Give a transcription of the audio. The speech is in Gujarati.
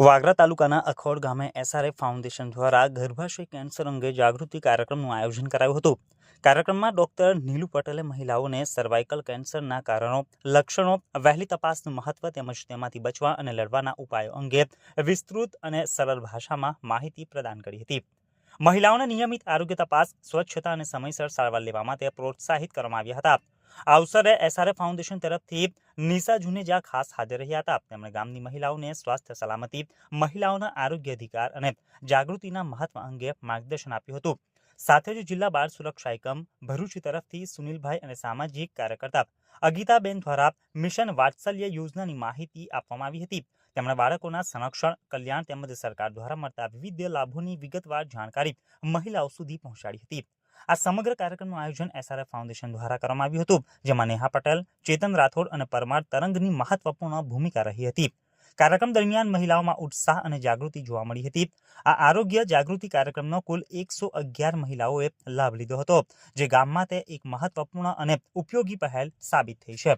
વાગરા તાલુકાના અખોડ ગામે એસઆરએફ ફાઉન્ડેશન દ્વારા ગર્ભાશય કેન્સર અંગે જાગૃતિ કાર્યક્રમનું આયોજન કરાયું હતું. કાર્યક્રમમાં ડોક્ટર નીલુ પટેલે મહિલાઓને સર્વાઇકલ કેન્સરના કારણો, લક્ષણો, વહેલી તપાસનું મહત્વ તેમજ તેમાંથી બચવા અને લડવાના ઉપાયો અંગે વિસ્તૃત અને સરળ ભાષામાં માહિતી પ્રદાન કરી હતી. મહિલાઓને નિયમિત આરોગ્ય તપાસ, સ્વચ્છતા અને સમયસર સારવાર લેવા માટે પ્રોત્સાહિત કરવામાં આવ્યા હતા. આ અવસરે ફાઉન્ડેશન તરફથી નિશા જુનેજા ખાસ હાજર રહ્યા હતા, તેમણે ગામની મહિલાઓને સ્વાસ્થ્ય સલામતી, મહિલાઓના આરોગ્ય અધિકાર અને જાગૃતિના મહત્વ અંગે માર્ગદર્શન આપ્યું હતું. સાથે જ જિલ્લા બાળ સુરક્ષા એકમ ભરૂચ તરફથી સુનિલભાઈ અને સામાજિક કાર્યકર્તા અગીતાબેન દ્વારા મિશન વાત્સલ્ય યોજનાની માહિતી આપવામાં આવી હતી. તેમણે બાળકોના સંરક્ષણ, કલ્યાણ તેમજ સરકાર દ્વારા મળતા વિવિધ લાભોની વિગતવાર જાણકારી મહિલાઓ સુધી પહોંચાડી હતી. આ સમગ્ર કાર્યક્રમનું આયોજન એસઆરએફ ફાઉન્ડેશન દ્વારા કરવામાં આવ્યું હતું, જેમાં નેહા પટેલ, ચેતન રાઠોડ અને પરમાર તરંગની મહત્વપૂર્ણ ભૂમિકા રહી હતી. કાર્યક્રમ દરમિયાન મહિલાઓમાં ઉત્સાહ અને જાગૃતિ જોવા મળી હતી. આ આરોગ્ય જાગૃતિ કાર્યક્રમનો કુલ એકસો અગિયાર મહિલાઓએ લાભ લીધો હતો, જે ગામમાં તે એક મહત્વપૂર્ણ અને ઉપયોગી પહેલ સાબિત થઈ છે.